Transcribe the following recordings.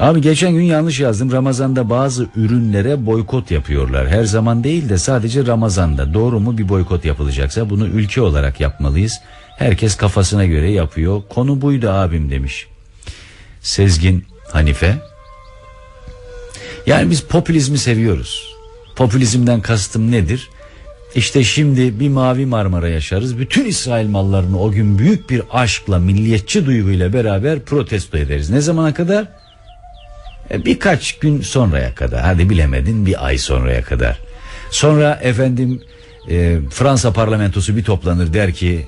Abi geçen gün yanlış yazdım. Ramazan'da bazı ürünlere boykot yapıyorlar. Her zaman değil de sadece Ramazan'da. Doğru mu bir boykot yapılacaksa bunu ülke olarak yapmalıyız. Herkes kafasına göre yapıyor. Konu buydu abim demiş. Sezgin Hanife. Yani biz popülizmi seviyoruz. Popülizmden kastım nedir? İşte şimdi bir mavi Marmara yaşarız. Bütün İsrail mallarını o gün büyük bir aşkla, milliyetçi duyguyla beraber protesto ederiz. Ne zamana kadar? E, birkaç gün sonraya kadar. Hadi bilemedin bir ay sonraya kadar. Sonra efendim e, Fransa parlamentosu bir toplanır der ki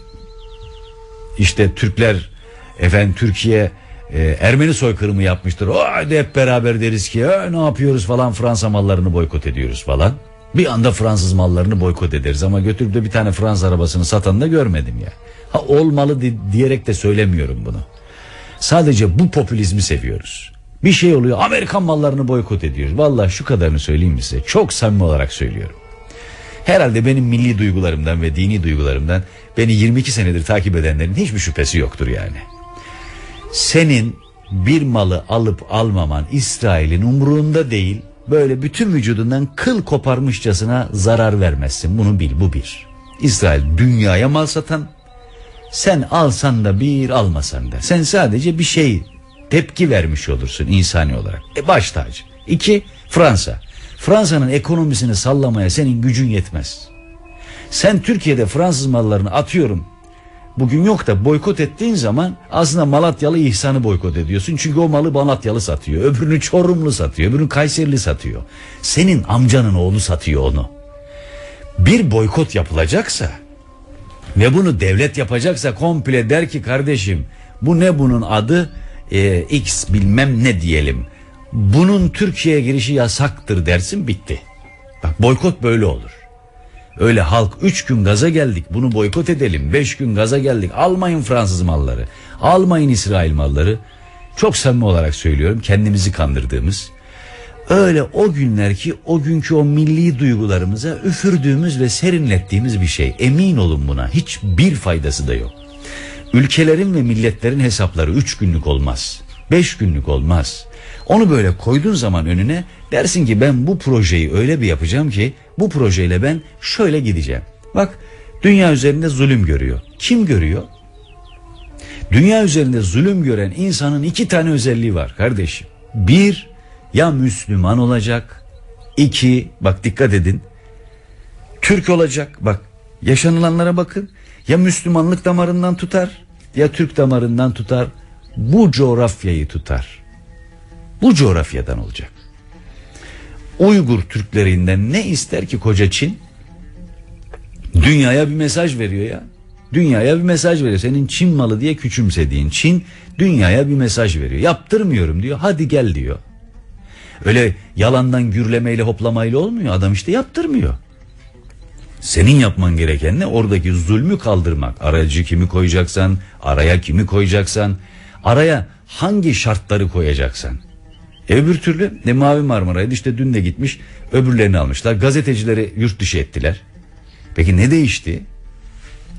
işte Türkler efendim Türkiye e, Ermeni soykırımı yapmıştır. O hadi hep beraber deriz ki "E, ne yapıyoruz falan Fransa mallarını boykot ediyoruz falan. Bir anda Fransız mallarını boykot ederiz ama götürüp de bir tane Fransız arabasını satanı da görmedim ya. Ha olmalı di- diyerek de söylemiyorum bunu. Sadece bu popülizmi seviyoruz. Bir şey oluyor Amerikan mallarını boykot ediyoruz. Vallahi şu kadarını söyleyeyim size. Çok samimi olarak söylüyorum. Herhalde benim milli duygularımdan ve dini duygularımdan beni 22 senedir takip edenlerin hiçbir şüphesi yoktur yani. Senin bir malı alıp almaman İsrail'in umruunda değil. Böyle bütün vücudundan kıl koparmışçasına zarar vermezsin. Bunu bil bu bir. İsrail dünyaya mal satan sen alsan da bir almasan da. Sen sadece bir şey tepki vermiş olursun insani olarak. E baş tacı. İki Fransa. Fransa'nın ekonomisini sallamaya senin gücün yetmez. Sen Türkiye'de Fransız mallarını atıyorum. Bugün yok da boykot ettiğin zaman aslında Malatyalı İhsan'ı boykot ediyorsun. Çünkü o malı Malatyalı satıyor. Öbürünü Çorumlu satıyor. Öbürünü Kayserili satıyor. Senin amcanın oğlu satıyor onu. Bir boykot yapılacaksa ve bunu devlet yapacaksa komple der ki kardeşim bu ne bunun adı Ee, X bilmem ne diyelim. Bunun Türkiye'ye girişi yasaktır dersin bitti. Bak boykot böyle olur. Öyle halk 3 gün gaza geldik bunu boykot edelim. 5 gün gaza geldik almayın Fransız malları. Almayın İsrail malları. Çok samimi olarak söylüyorum kendimizi kandırdığımız. Öyle o günler ki o günkü o milli duygularımıza üfürdüğümüz ve serinlettiğimiz bir şey. Emin olun buna hiçbir faydası da yok. Ülkelerin ve milletlerin hesapları 3 günlük olmaz. 5 günlük olmaz. Onu böyle koyduğun zaman önüne dersin ki ben bu projeyi öyle bir yapacağım ki bu projeyle ben şöyle gideceğim. Bak dünya üzerinde zulüm görüyor. Kim görüyor? Dünya üzerinde zulüm gören insanın iki tane özelliği var kardeşim. Bir, ya Müslüman olacak. İki, bak dikkat edin. Türk olacak. Bak yaşanılanlara bakın. Ya Müslümanlık damarından tutar ya Türk damarından tutar. Bu coğrafyayı tutar. Bu coğrafyadan olacak. Uygur Türklerinden ne ister ki koca Çin? Dünyaya bir mesaj veriyor ya. Dünyaya bir mesaj veriyor. Senin Çin malı diye küçümsediğin Çin dünyaya bir mesaj veriyor. Yaptırmıyorum diyor. Hadi gel diyor. Öyle yalandan gürlemeyle hoplamayla olmuyor. Adam işte yaptırmıyor. Senin yapman gereken ne? Oradaki zulmü kaldırmak. Aracı kimi koyacaksan, araya kimi koyacaksan, araya hangi şartları koyacaksan. E öbür türlü ne Mavi Marmara'ydı işte dün de gitmiş öbürlerini almışlar. Gazetecileri yurt dışı ettiler. Peki ne değişti?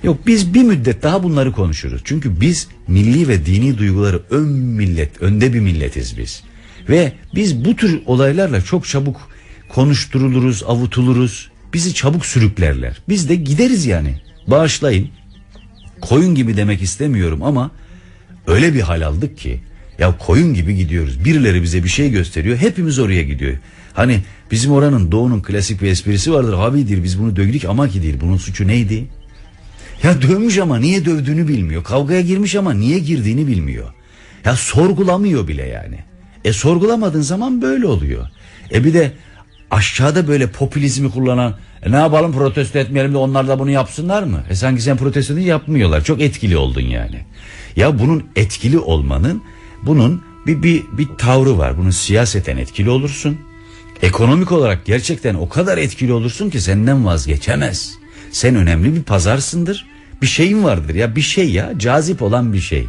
Yok biz bir müddet daha bunları konuşuruz. Çünkü biz milli ve dini duyguları ön millet, önde bir milletiz biz. Ve biz bu tür olaylarla çok çabuk konuşturuluruz, avutuluruz. Bizi çabuk sürüklerler. Biz de gideriz yani. Bağışlayın. Koyun gibi demek istemiyorum ama öyle bir hal aldık ki ya koyun gibi gidiyoruz. Birileri bize bir şey gösteriyor. Hepimiz oraya gidiyor. Hani bizim oranın doğunun klasik bir esprisi vardır. Abidir biz bunu dövdük ama ki değil. Bunun suçu neydi? Ya dövmüş ama niye dövdüğünü bilmiyor. Kavgaya girmiş ama niye girdiğini bilmiyor. Ya sorgulamıyor bile yani. E sorgulamadığın zaman böyle oluyor. E bir de aşağıda böyle popülizmi kullanan e ne yapalım protesto etmeyelim de onlar da bunu yapsınlar mı? E sanki sen protesto edince yapmıyorlar. Çok etkili oldun yani. Ya bunun etkili olmanın bunun bir, bir, bir tavrı var. Bunun siyaseten etkili olursun. Ekonomik olarak gerçekten o kadar etkili olursun ki senden vazgeçemez. Sen önemli bir pazarsındır. Bir şeyin vardır ya bir şey ya cazip olan bir şey.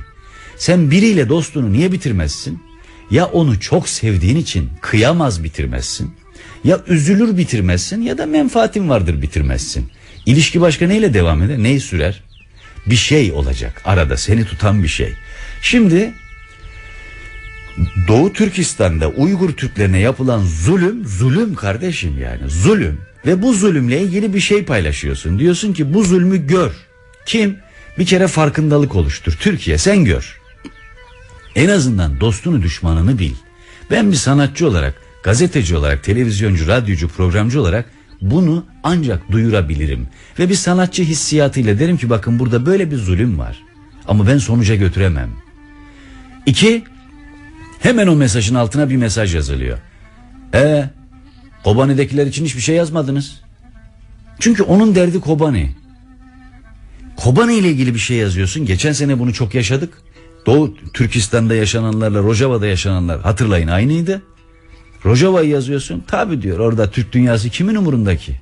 Sen biriyle dostluğunu niye bitirmezsin? Ya onu çok sevdiğin için kıyamaz bitirmezsin. Ya üzülür bitirmezsin ya da menfaatin vardır bitirmezsin. İlişki başka neyle devam eder? Neyi sürer? Bir şey olacak arada seni tutan bir şey. Şimdi Doğu Türkistan'da Uygur Türklerine yapılan zulüm, zulüm kardeşim yani zulüm. Ve bu zulümle ilgili bir şey paylaşıyorsun. Diyorsun ki bu zulmü gör. Kim? Bir kere farkındalık oluştur. Türkiye sen gör. En azından dostunu düşmanını bil. Ben bir sanatçı olarak, gazeteci olarak, televizyoncu, radyocu, programcı olarak bunu ancak duyurabilirim. Ve bir sanatçı hissiyatıyla derim ki bakın burada böyle bir zulüm var. Ama ben sonuca götüremem. İki, hemen o mesajın altına bir mesaj yazılıyor. E Kobani'dekiler için hiçbir şey yazmadınız. Çünkü onun derdi Kobani. Kobani ile ilgili bir şey yazıyorsun. Geçen sene bunu çok yaşadık. Doğu Türkistan'da yaşananlarla Rojava'da yaşananlar hatırlayın aynıydı. Rojava'yı yazıyorsun. Tabi diyor orada Türk dünyası kimin umurundaki?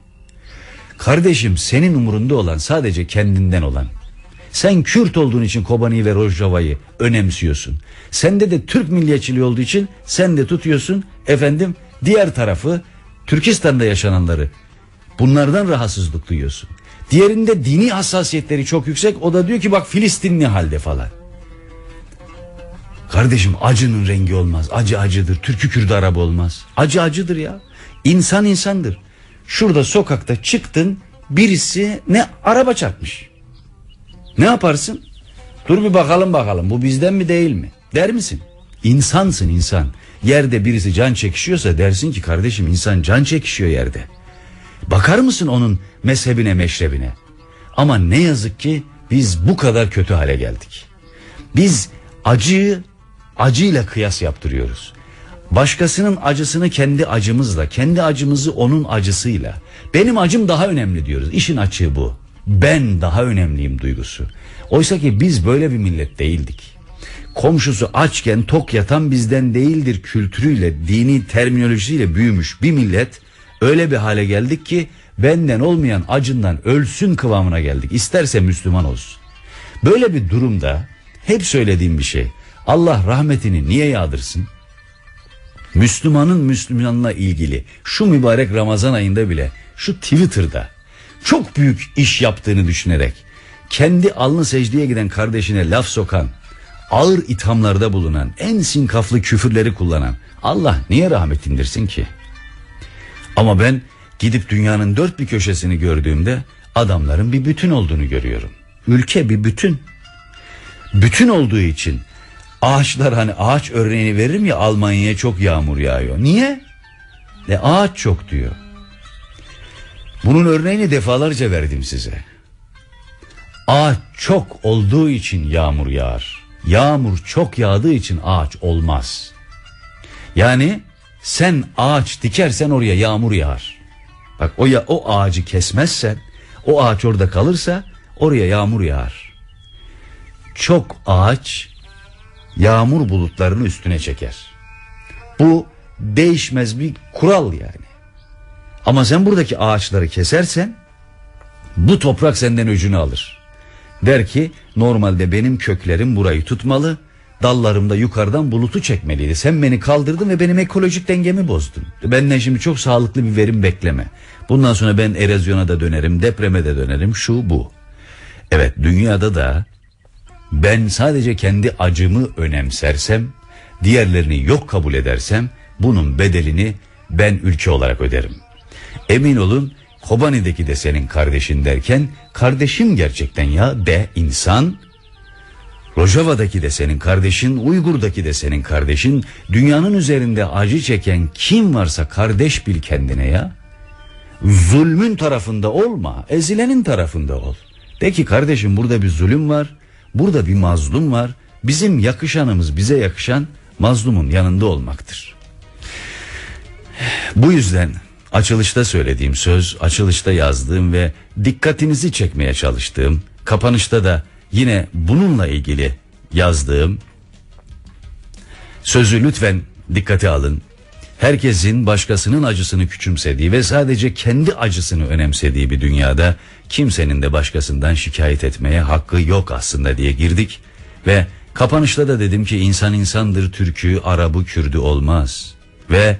Kardeşim senin umurunda olan sadece kendinden olan. Sen Kürt olduğun için Kobani'yi ve Rojava'yı önemsiyorsun. Sende de Türk milliyetçiliği olduğu için sen de tutuyorsun efendim diğer tarafı Türkistan'da yaşananları. Bunlardan rahatsızlık duyuyorsun. Diğerinde dini hassasiyetleri çok yüksek. O da diyor ki bak Filistinli halde falan. Kardeşim acının rengi olmaz. Acı acıdır. Türkü Kürdü Arap olmaz. Acı acıdır ya. İnsan insandır. Şurada sokakta çıktın birisi ne araba çarpmış. Ne yaparsın? Dur bir bakalım bakalım bu bizden mi değil mi? Der misin? İnsansın insan. Yerde birisi can çekişiyorsa dersin ki kardeşim insan can çekişiyor yerde. Bakar mısın onun mezhebine meşrebine? Ama ne yazık ki biz bu kadar kötü hale geldik. Biz acıyı acıyla kıyas yaptırıyoruz. Başkasının acısını kendi acımızla, kendi acımızı onun acısıyla. Benim acım daha önemli diyoruz. İşin açığı bu. Ben daha önemliyim duygusu. Oysa ki biz böyle bir millet değildik. Komşusu açken tok yatan bizden değildir kültürüyle, dini terminolojisiyle büyümüş bir millet öyle bir hale geldik ki benden olmayan acından ölsün kıvamına geldik. İsterse Müslüman olsun. Böyle bir durumda hep söylediğim bir şey. Allah rahmetini niye yağdırsın? Müslümanın Müslümanla ilgili şu mübarek Ramazan ayında bile şu Twitter'da çok büyük iş yaptığını düşünerek kendi alnı secdeye giden kardeşine laf sokan, ağır ithamlarda bulunan, en sinkaflı küfürleri kullanan Allah niye rahmet indirsin ki? Ama ben gidip dünyanın dört bir köşesini gördüğümde adamların bir bütün olduğunu görüyorum. Ülke bir bütün. Bütün olduğu için ağaçlar hani ağaç örneğini veririm ya Almanya'ya çok yağmur yağıyor. Niye? E ağaç çok diyor. Bunun örneğini defalarca verdim size. Ağaç çok olduğu için yağmur yağar. Yağmur çok yağdığı için ağaç olmaz. Yani sen ağaç dikersen oraya yağmur yağar. Bak o ya o ağacı kesmezsen, o ağaç orada kalırsa oraya yağmur yağar. Çok ağaç yağmur bulutlarını üstüne çeker. Bu değişmez bir kural yani. Ama sen buradaki ağaçları kesersen bu toprak senden öcünü alır. Der ki normalde benim köklerim burayı tutmalı. Dallarım da yukarıdan bulutu çekmeliydi. Sen beni kaldırdın ve benim ekolojik dengemi bozdun. Benden şimdi çok sağlıklı bir verim bekleme. Bundan sonra ben erozyona da dönerim, depreme de dönerim, şu bu. Evet dünyada da ben sadece kendi acımı önemsersem, diğerlerini yok kabul edersem bunun bedelini ben ülke olarak öderim. Emin olun Kobani'deki de senin kardeşin derken kardeşim gerçekten ya de insan. Rojava'daki de senin kardeşin, Uygur'daki de senin kardeşin. Dünyanın üzerinde acı çeken kim varsa kardeş bil kendine ya. Zulmün tarafında olma, ezilenin tarafında ol. De ki kardeşim burada bir zulüm var, burada bir mazlum var. Bizim yakışanımız bize yakışan mazlumun yanında olmaktır. Bu yüzden Açılışta söylediğim söz, açılışta yazdığım ve dikkatinizi çekmeye çalıştığım, kapanışta da yine bununla ilgili yazdığım sözü lütfen dikkate alın. Herkesin başkasının acısını küçümsediği ve sadece kendi acısını önemsediği bir dünyada kimsenin de başkasından şikayet etmeye hakkı yok aslında diye girdik ve kapanışta da dedim ki insan insandır Türk'ü, Arabı, Kürdü olmaz ve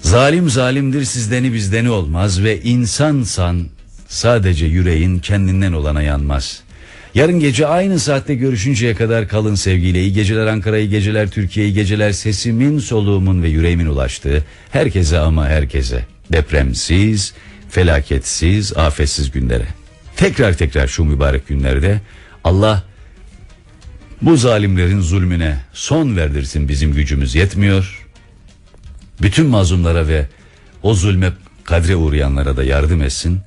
Zalim zalimdir sizdeni bizdeni olmaz ve insansan sadece yüreğin kendinden olana yanmaz. Yarın gece aynı saatte görüşünceye kadar kalın sevgiyle. İyi geceler Ankara, iyi geceler Türkiye, iyi geceler sesimin, soluğumun ve yüreğimin ulaştığı herkese ama herkese. Depremsiz, felaketsiz, afetsiz günlere. Tekrar tekrar şu mübarek günlerde Allah bu zalimlerin zulmüne son verdirsin bizim gücümüz yetmiyor. Bütün mazlumlara ve o zulme kadre uğrayanlara da yardım etsin.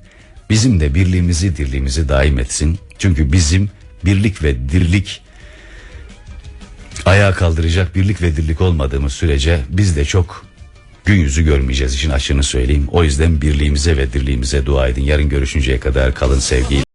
Bizim de birliğimizi dirliğimizi daim etsin. Çünkü bizim birlik ve dirlik ayağa kaldıracak birlik ve dirlik olmadığımız sürece biz de çok gün yüzü görmeyeceğiz işin açığını söyleyeyim. O yüzden birliğimize ve dirliğimize dua edin. Yarın görüşünceye kadar kalın sevgiyle.